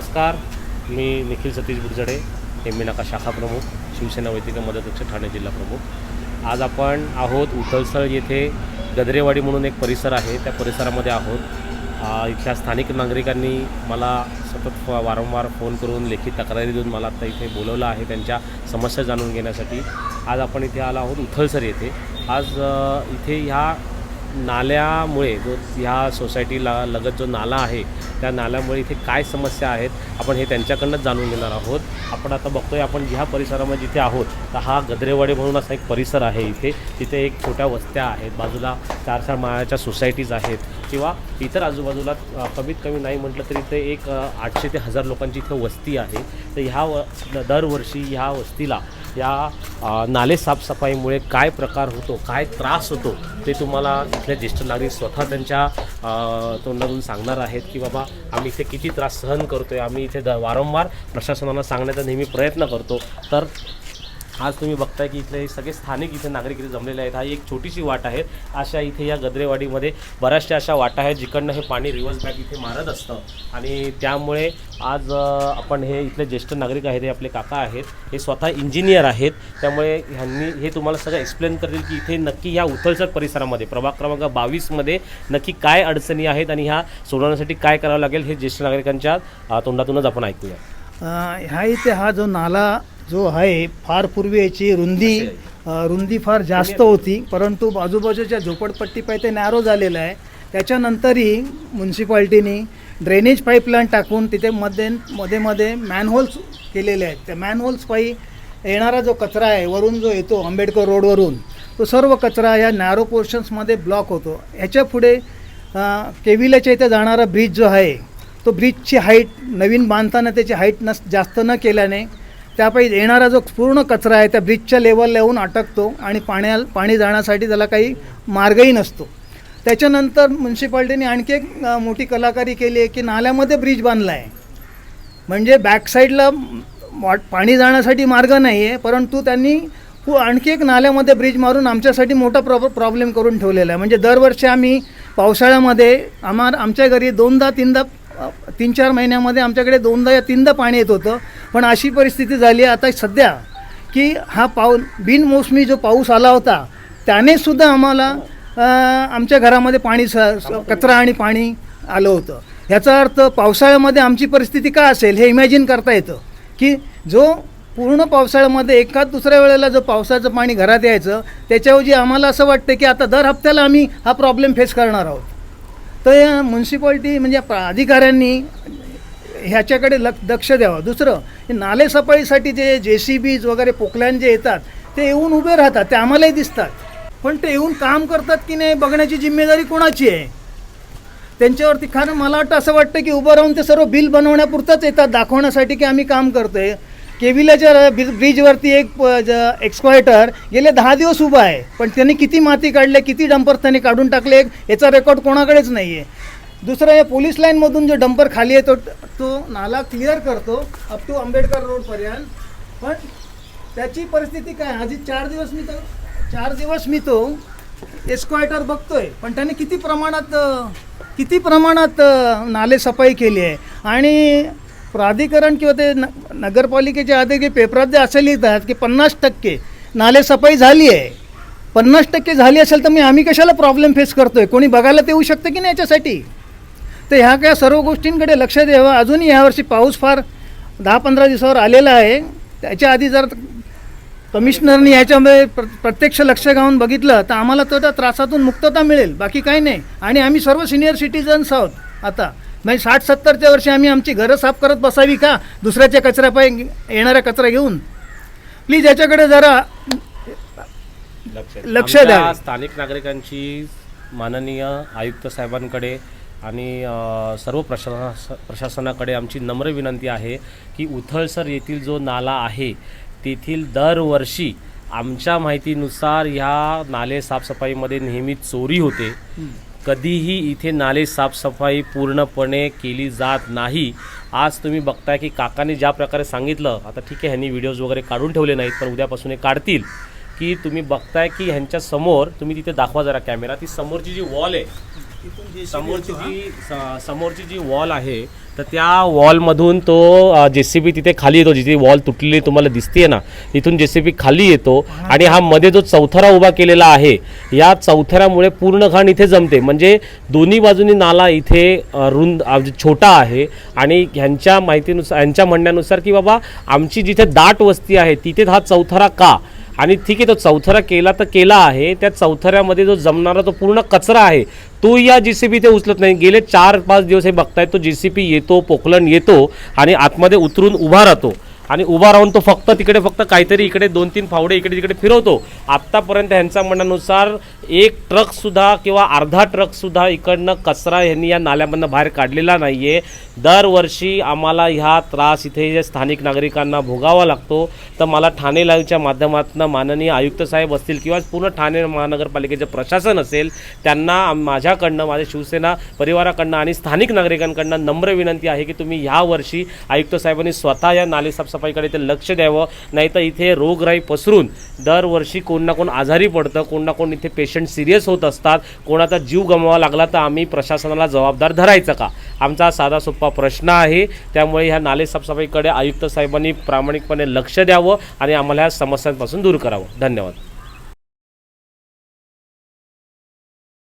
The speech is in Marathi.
नमस्कार मी निखिल सतीश बुडजडे एम बी नाका शाखा प्रमुख शिवसेना वैद्यकीय मदतक्ष ठाणे जिल्हा प्रमुख. आज आपण आहोत उथलसळ येथे गदरेवाडी म्हणून एक परिसर आहे. त्या परिसरामध्ये आहोत. इथल्या स्थानिक नागरिकांनी मला सतत फ- वारंवार फोन करून लेखी तक्रारी देऊन मला आता इथे बोलवलं आहे त्यांच्या समस्या जाणून घेण्यासाठी. आज आपण इथे आलो आहोत उथलसर येथे. आज इथे ह्या नाल्यामुळे जो ह्या सोसायटीला लगत जो नाला आहे त्या नाल्यामुळे इथे काय समस्या आहेत आपण हे त्यांच्याकडनंच जाणून घेणार आहोत. आपण आता बघतोय आपण ज्या परिसरामध्ये जिथे आहोत तर हा गदरेवाडी म्हणून असा एक परिसर आहे इथे. तिथे एक छोट्या वस्त्या आहेत बाजूला चार चार माळ्याच्या सोसायटीज आहेत किंवा इतर आजूबाजूला कमीत कमी नाही म्हटलं तरी इथे एक आठशे ते हजार लोकांची इथे वस्ती आहे. तर ह्या व दरवर्षी ह्या वस्तीला या नाले साफसफाईमुळे काय प्रकार होतो काय त्रास होतो ते तुम्हाला इथले ज्येष्ठ नागरिक स्वतः त्यांच्या तोंडातून सांगणार आहेत की बाबा आम्ही इथे किती त्रास सहन करतो आहे आम्ही इथे द वारंवार प्रशासनाला सांगण्याचा नेहमी प्रयत्न करतो. तर आज तुम्ही बघताय की इथले सगळे स्थानिक इथे नागरिक इथे जमलेले आहेत. हा एक छोटीशी वाट आहे. अशा इथे या गद्रेवाडीमध्ये बऱ्याचशा अशा वाटा आहेत जिकडनं हे पाणी रिव्हर्स बॅक इथे मारत असतं. आणि त्यामुळे आज आपण हे इथले ज्येष्ठ नागरिक आहेत हे आपले काका आहेत हे स्वतः इंजिनियर आहेत. त्यामुळे ह्यांनी हे तुम्हाला सगळं एक्सप्लेन करतील की इथे नक्की ह्या उथलसर परिसरामध्ये प्रभाग क्रमांक बावीसमध्ये नक्की काय अडचणी आहेत आणि ह्या सोडवण्यासाठी काय करावं लागेल हे ज्येष्ठ नागरिकांच्या तोंडातूनच आपण ऐकूया. ह्या इथे हा जो नाला जो आहे फार पूर्वी याची रुंदी रुंदी फार जास्त होती परंतु आजूबाजूच्या झोपडपट्टी पाय ते नॅरो झालेलं आहे. त्याच्यानंतरही म्युन्सिपाल्टीनी ड्रेनेज पाईपलाईन टाकून तिथे मध्ये मध्ये मध्ये मॅनहोल्स केलेले आहेत. त्या मॅनहोल्स पायी येणारा जो कचरा आहे वरून जो येतो आंबेडकर रोडवरून तो सर्व कचरा या नॅरो पोर्शन्समध्ये ब्लॉक होतो. ह्याच्या पुढे केविलाच्या इथे जाणारा ब्रिज जो आहे तो ब्रिजची हाईट नवीन बांधताना त्याची हाईट नस जास्त न केल्याने त्यापायी येणारा जो पूर्ण कचरा आहे त्या ब्रिजच्या लेवलला येऊन अटकतो आणि पाण्या पाणी जाण्यासाठी त्याला काही मार्गही नसतो. त्याच्यानंतर म्युन्सिपाल्टीने आणखी एक मोठी कलाकारी केली आहे की नाल्यामध्ये ब्रिज बांधला आहे. म्हणजे बॅकसाईडला वाट पाणी जाण्यासाठी मार्ग नाही आहे परंतु त्यांनी खूप आणखी एक नाल्यामध्ये ब्रिज मारून आमच्यासाठी मोठा प्रॉब प्रॉब्लेम करून ठेवलेला आहे. म्हणजे दरवर्षी आम्ही पावसाळ्यामध्ये आम्हा आमच्या घरी दोनदा तीनदा तीन चार महिन्यामध्ये आमच्याकडे दोनदा या तीनदा पाणी येत होतं. पण अशी परिस्थिती झाली आहे. आता सध्या की हा पाऊ बिनमोसमी जो पाऊस आला होता त्याने सुद्धा आम्हाला आमच्या घरामध्ये पाणी स कचरा आणि पाणी आलं होतं. ह्याचा अर्थ पावसाळ्यामध्ये आमची परिस्थिती काय असेल हे इमॅजिन करता येतं. की जो पूर्ण पावसाळ्यामध्ये एका दुसऱ्या वेळेला जो पावसाचं पाणी घरात यायचं त्याच्याऐवजी आम्हाला असं वाटतं की आता दर हप्त्याला आम्ही हा प्रॉब्लेम फेस करणार आहोत. तर या म्युन्सिपाल्टी म्हणजे अधिकाऱ्यांनी ह्याच्याकडे लक्ष दक्ष द्यावं. दुसरं नालेसफाईसाठी जे जे सी बीज वगैरे पोकल्यान जे येतात ते येऊन उभे राहतात ते आम्हालाही दिसतात. पण ते येऊन काम करतात की नाही बघण्याची जिम्मेदारी कोणाची आहे? त्यांच्यावरती खरं मला वाटतं असं वाटतं की उभं राहून ते सर्व बिल बनवण्यापुरतंच येतात दाखवण्यासाठी की आम्ही काम करतोय. केविलाच्या ब्रिजवरती एक एक्सक्वायटर गेले दहा दिवस उभा आहे. पण त्यांनी किती माती काढले किती डंपर त्यांनी काढून टाकले याचा रेकॉर्ड कोणाकडेच नाही आहे दुसरं या पोलीस लाईनमधून जो डंपर खाली आहे तो तो नाला क्लिअर करतो अप टू आंबेडकर रोडपर्यंत पण त्याची परिस्थिती काय? आधी चार दिवस मी तो चार दिवस मी तो एस्क्वायटर बघतोय. पण त्याने किती प्रमाणात किती प्रमाणात नाले सफाई केली आहे. आणि प्राधिकरण किंवा ते न नगरपालिकेचे अधिकारी पेपरात जे असं लिहितात की पन्नास टक्के नाले सफाई झाली आहे. पन्नास टक्के झाली असेल तर मी आम्ही कशाला प्रॉब्लेम फेस करतोय? कोणी बघायला येऊ शकतं की नाही याच्यासाठी? तर ह्या काय सर्व गोष्टींकडे लक्ष द्यावं. अजूनही ह्यावर्षी पाऊस फार दहा पंधरा दिवसावर आलेला आहे. त्याच्या आधी जर कमिशनरनी ह्याच्यामध्ये प्र प्रत्यक्ष लक्ष घालून बघितलं तर आम्हाला तो त्या त्रासातून मुक्तता मिळेल. बाकी काही नाही. आणि आम्ही सर्व सिनियर सिटीजन्स आहोत आता. म्हणजे साठ सत्तरच्या वर्षी आम्ही आमची घरं साफ करत बसावी का? दुसऱ्याच्या कचऱ्यापायी येणारा कचरा घेऊन? प्लीज याच्याकडे जरा लक्ष द्यावे. स्थानिक नागरिकांची माननीय आयुक्त साहेबांकडे आणि सर्व प्रशासना प्रशासनाकडे आमची नम्र विनंती आहे की उथळसर येथील जो नाला आहे तेथील दरवर्षी आमच्या माहितीनुसार ह्या नाले साफसफाईमध्ये नेहमी चोरी होते. कधीही इथे नाले साफसफाई पूर्णपणे केली जात नाही. आज तुम्ही बघताय की काकाने ज्या प्रकारे सांगितलं आता ठीक आहे ह्यांनी व्हिडिओज वगैरे काढून ठेवले नाहीत पण उद्यापासून हे काढतील की तुम्ही बघताय की ह्यांच्या समोर तुम्ही तिथे दाखवा जरा कॅमेरा ती समोरची जी वॉल आहे समोरची जी स- समोरची जी वॉल आहे तर त्या वॉलमधून तो जे सी बी तिथे खाली येतो जिथे वॉल तुटलेली तुम्हाला दिसते ना तिथून जे सी बी खाली येतो आणि हा मध्ये जो चौथरा उभा केलेला आहे या चौथऱ्यामुळे पूर्ण घाण इथे जमते. म्हणजे दोन्ही बाजूनी नाला इथे अ, रुंद अ, म्हणजे छोटा आहे आणि ह्यांच्या माहितीनुसार ह्यांच्या म्हणण्यानुसार की बाबा आमची जिथे दाट वस्ती आहे तिथे हा चौथरा का? आणि ठीक आहे तो चौथरा केला तर केला आहे. त्या चौथऱ्यामध्ये जो जमणारा तो पूर्ण कचरा आहे तो या जी सी बी ते उचलत नाही. गेले चार पाच दिवस हे बघतायत तो जी सी पी येतो पोखलन येतो आणि आतमध्ये उतरून उभा राहतो. आणि उभा राहून तो फक्त तिकडे फक्त काहीतरी इकडे दोन तीन फावडे इकडे तिकडे फिरवतो. आत्तापर्यंत ह्यांच्या म्हणण्यानुसार एक ट्रकसुद्धा किंवा अर्धा ट्रकसुद्धा इकडनं कचरा ह्यांनी या नाल्यामधनं बाहेर काढलेला नाही आहे दरवर्षी आम्हाला ह्या त्रास इथे जे स्थानिक नागरिकांना भोगावा लागतो. तर मला ठाणे लाईव्हच्या माध्यमातून माननीय आयुक्त साहेब असतील किंवा पूर्ण ठाणे महानगरपालिकेचं प्रशासन असेल त्यांना माझ्याकडनं माझ्या शिवसेना परिवाराकडनं आणि स्थानिक नागरिकांकडनं नम्र विनंती आहे की तुम्ही ह्यावर्षी आयुक्त साहेबांनी स्वतः या नाले साफसफाईकडे ते लक्ष द्यावं नाहीतर इथे रोगराई पसरून दरवर्षी कोण ना कोण आजारी पडतं कोण ना कोण इथे पेशंट सिरियस होत असतात कोणाचा जीव गमवावा लागला तर आम्ही प्रशासनाला जबाबदार धरायचं का? आमचा साधा सोपा प्रश्न आहे. त्यामुळे ह्या नाले साफसफाईकडे आयुक्त साहेबांनी प्रामाणिकपणे लक्ष द्यावं आणि आम्हाला ह्या समस्यांपासून दूर करावं. धन्यवाद.